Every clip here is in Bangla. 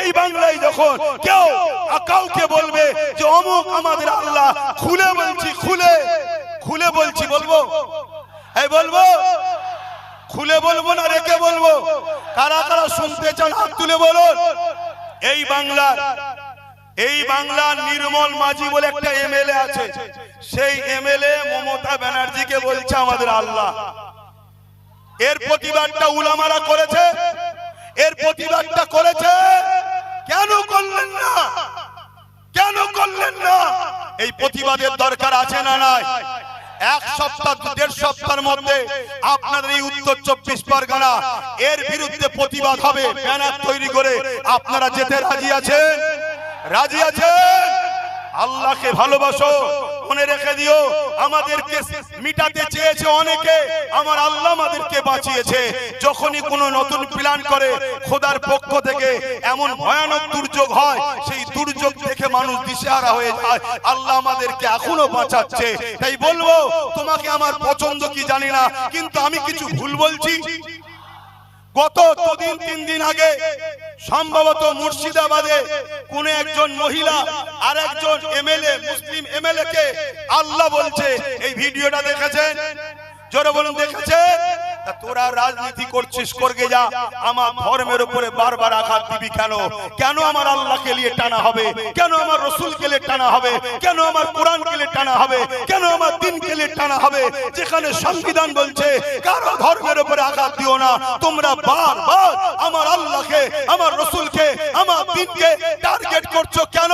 এই বাংলায় যখন কেউ কাউকে বলবে যে অমুক আমাদের আল্লাহ, খুলে বলছি, খুলে। খুলে বলছি বলব? এই বলব? খুলে বলব না রেখে বলব? কারা কারা শুনতে চান হাত তুলে বলুন। এই বাংলার এই বাংলার নির্মল মাঝি বলে একটা এমএলএ আছে। সেই এমএলএ মমতা ব্যানার্জিকে বলছে আমাদের আল্লাহ। এর প্রতিবাদটা উলামারা করেছে। এর প্রতিবাদটা করেছে। কেন করলেন না? কেন করলেন না? এই প্রতিবাদের দরকার আছে না নাই? এক সপ্তাহ, দেড় সপ্তাহের মধ্যে আপনাদের এই উত্তর চব্বিশ পরগনা, এর বিরুদ্ধে প্রতিবাদ হবে, ব্যানার তৈরি করে আপনারা যেতে রাজি আছেন? রাজি আছেন? আল্লাহকে ভালোবাসো, মনে রেখে দিও, আমাদেরকে মিটাতে চেয়েছে অনেকে, আমার আল্লাহ আমাদেরকে বাঁচিয়েছে। যখনই কোনো নতুন প্ল্যান করে, খোদার পক্ষ থেকে এমন ভয়ানক দুর্যোগ হয়, সেই দুর্যোগ দেখে মানুষ দিশেহারা হয়ে যায়। আল্লাহ আমাদেরকে এখনও বাঁচাচ্ছে। তাই বলব, তোমাকে আমার পছন্দ কি জানি না, কিন্তু আমি কিছু ভুল বলছি। গত দুদিন, তিন দিন আগে সম্ভবত মুর্শিদাবাদে কোন একজন মহিলা আর একজন এমএলএ, মুসলিম এমএলএ কে আল্লাহ বলছে। এই ভিডিওটা দেখেছেন? জোরে বলুন, দেখেছেন? তোরা রাজনীতি করছিস, করগে যা। আমার ধর্মের উপরে বারবার আঘাত দিবি কেন? কেন আমার আল্লাহকে নিয়ে টানা হবে? কেন আমার রসুলকে নিয়ে টানা হবে? কেন আমার কোরআনকে নিয়ে টানা হবে? কেন আমার দিনকে নিয়ে টানা হবে? যেখানে সংবিধান বলছে, কারও ধর্মের উপরে আঘাত দিও না। তোমরা বারবার আমার আল্লাহকে, আমার রসুলকে, আমার দিনকে টার্গেট করছ কেন?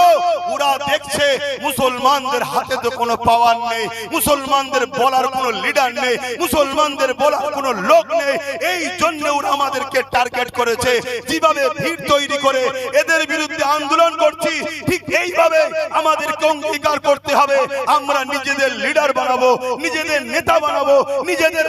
ওরা দেখছে মুসলমানদের হাতে তো কোনো পাওয়ার নেই। মুসলমানদের বলার কোনো লিডার নেই। মুসলমানদের বলার কোনো লোক নেই। এই জন্য ওরা আমাদেরকে টার্গেট করেছে। যেভাবে ভিড় তৈরি করে এদের বিরুদ্ধে আন্দোলন করছি, ঠিক এইভাবে আমাদেরকে অঙ্গীকার করতে হবে। আমরা নিজেদের লিডার বানাবো, নিজেদের নেতা বানাবো, নিজেদের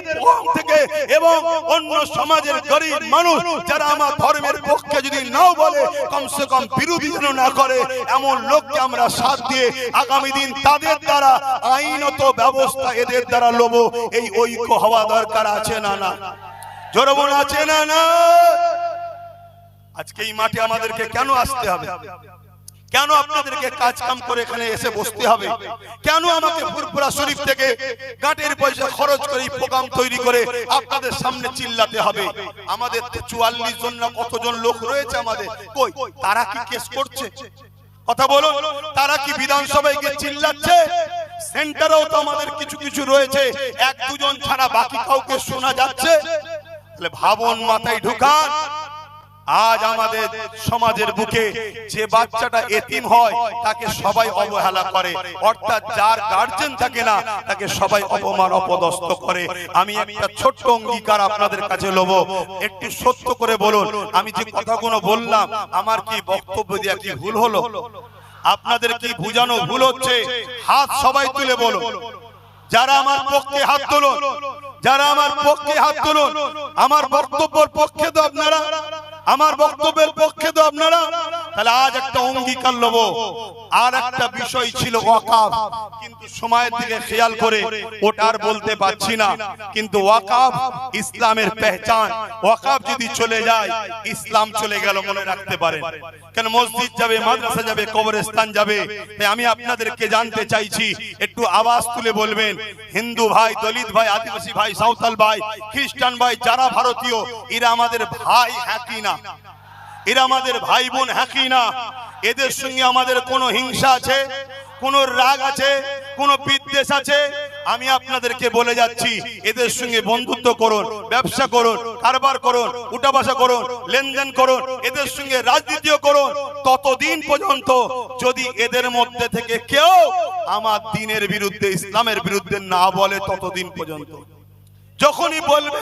থেকে এবং অন্য সমাজের গরিব মানুষ যারা আমার ধর্মের পক্ষে যদি নাও বলে, কমসে কম বিরোধী না করে, এমন লোককে আমরা সাথ দিয়ে আগামী দিন তাদের দ্বারা আইনত ব্যবস্থা এদের দ্বারা লোবো। এই ঐক্য হওয়া দরকার আছে না? না। জোরবন আছে না না। আজকে এই মাঠে আমাদেরকে কেন আসতে হবে? কেন আপনাদেরকে কাজ কাম করে এখানে এসে বসতে হবে? কেন আমাকে ফুরপুরা শরীফ থেকে গাটের পয়সা খরচ করে প্রোগ্রাম তৈরি করে আপনাদের সামনে চিল্লাতে হবে? আমাদের চুয়াল্লিশ জন না কতজন লোক রয়েছে আমাদের? কই তারা কি কেস করছে? কথা বলুন তারা কি বিধানসভায় গিয়ে চিল্লাচ্ছে? সেন্টারেও তো আমাদের কিছু কিছু রয়েছে। এক, দুজন ছাড়া বাকি কাউকে শোনা যাচ্ছে। তাহলে ভাবন মাথায় ঢুকান। আজ আমাদের সমাজের বুকে যে বাচ্চাটা এতিম হয়, তাকে সবাই অবহেলা করে। অর্থাৎ যার গার্জেন থাকে না, তাকে সবাই অপমান, অপদস্থ করে। আমি একটা ছোট্ট অঙ্গীকার আপনাদের কাছে লোব। একটু সত্য করে বলুন, আমি যে কথাগুলো বললাম, আমার কি বক্তব্য দেওয়া কি ভুল হলো? আপনাদের কি বুঝানো ভুল হচ্ছে? হাত সবাই তুলে বলো যারা আমার পক্ষে হাত তুলুন যারা আমার পক্ষে হাত তুলুন আমার বক্তব্যের পক্ষে তো আপনারা আমার বক্তব্যের পক্ষে তো আপনারা তাহলে আজ একটা অঙ্গীকার লব আর একটা বিষয় ছিল ওয়াকাফ। কিন্তু সময়ের দিকে খেয়াল করে ওটা আর বলতে পারছি না। কিন্তু ওয়াকাফ ইসলামের পেহচান। ওয়াকাফ যদি চলে যায়, ইসলাম চলে গেল মনে রাখতে পারেন। কেন মসজিদ যাবে, মাদ্রাসা যাবে, কবরস্থান যাবে? তাই আমি আপনাদেরকে জানতে চাইছি, একটু আওয়াজ তুলে বলবেন। হিন্দু ভাই, দলিত ভাই, আদিবাসী ভাই, সাঁওতাল ভাই, খ্রিস্টান ভাই, যারা ভারতীয়, এরা আমাদের ভাই হ্যাঁ কি না? এরা আমাদের ভাই বোন হ্যাঁ না। এদের সঙ্গে আমাদের কোনো হিংসা আছে, কোন রাগ আছে, কোন বিদ্বেষ আছে। আমি আপনাদেরকে বলে যাচ্ছি, এদের সঙ্গে বন্ধুত্ব করুন, ব্যবসা করুন, কারবার করুন, উঠাবাসা করুন, লেনদেন করুন, এদের সঙ্গে রাজনীতিও করুন। ততদিন পর্যন্ত যদি এদের মধ্যে থেকে কেউ আমার দিনের বিরুদ্ধে, ইসলামের বিরুদ্ধে না বলে, ততদিন পর্যন্ত। যখনই বলবে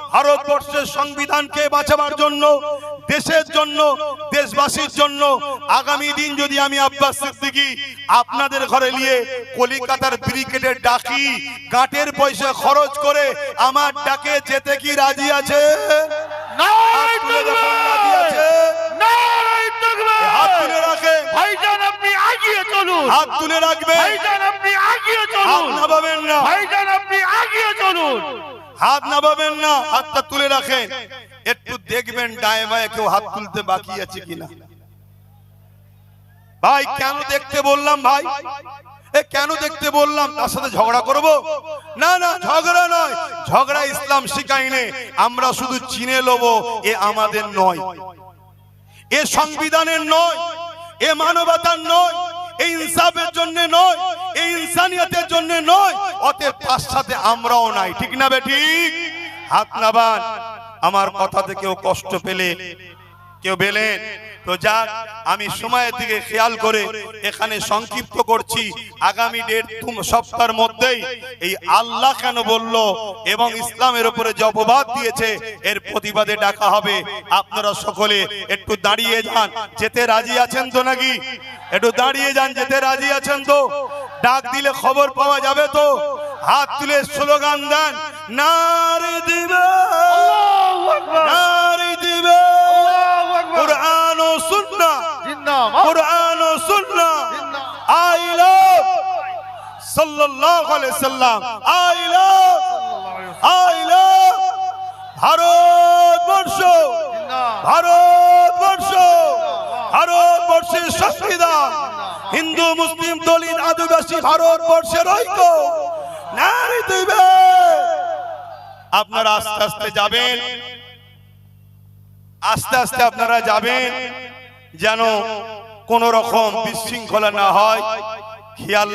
ভারতবর্ষের সংবিধানকে বাঁচাবার জন্য দেশের জন্য দেশবাসীর জন্য আগামী দিন যদি আমি আব্বাস সিদ্দিকী আপনাদের ঘরে নিয়ে কলিকাতার ব্রিগেডের ডাকি গাঁটের পয়সা খরচ করে আমার ডাকে যেতে কি রাজি আছে? হাত তুলে দেখুন, রাজি আছে? হাত তুলে রাখে। ভাইজান আপনি আগিয়ে চলুন। হাত তুলে রাখবে। ভাইজান আপনি আগিয়ে চলুন। না। ভাইজান আপনি আগিয়ে চলুন। হাত নামাবেন না, হাতটা তুলে রাখেন। একটু দেখবেন ডায়ে বায়ে কেউ হাত তুলতে বাকি আছে কিনা। ভাই, কেন দেখতে বললাম ভাই? এ, কেন দেখতে বললাম? তার সাথে ঝগড়া করব? না না, ঝগড়া নয়। ঝগড়া ইসলাম শিখাইনে আমরা শুধু চিনে লবো, এ আমাদের নয়। এ সংবিধানের নয়, এ মানবতার নয় এই ইনসাফের জন্য নয় এই ইনসানিয়তের জন্য নয়, অতএব তার সাথে আমরাও নাই। ঠিক না বে ঠিক? হাত নাবান আমার কথাতে কেউ কষ্ট পেলে? কেউ পেলেন তো যাক, আমি সময়ের দিকে খেয়াল করে এখানে সংক্ষিপ্ত করছি। আগামী ডেট সপ্তাহের মধ্যেই এই আল্লাহ কেন বলল এবং ইসলামের উপরে যে অপবাদ দিয়েছে, এর প্রতিবাদে ডাকা হবে। আপনারা সকলে একটু দাঁড়িয়ে যান। যেতে রাজি আছেন তো নাকি? একটু দাঁড়িয়ে যান, যেতে রাজি আছেন তো? ডাক দিলে খবর পাওয়া যাবে তো? হাত তুলে স্লোগান দেন নারী দিবে। নারী দিবে। কোরআন ও সুন্নাহ। কোরআন ও সুন্নাহ। আই লাভ সাল্লাল্লাহু আলাইহি সাল্লাম। আই লাভ আদিবাসী ভারতবর্ষের ঐক্য। নারী দিবে আপনারা আস্তে আস্তে যাবেন। আস্তে আস্তে আপনারা যাবেন। যেন কোন রকম বিশৃঙ্খলা না হয়। খেয়াল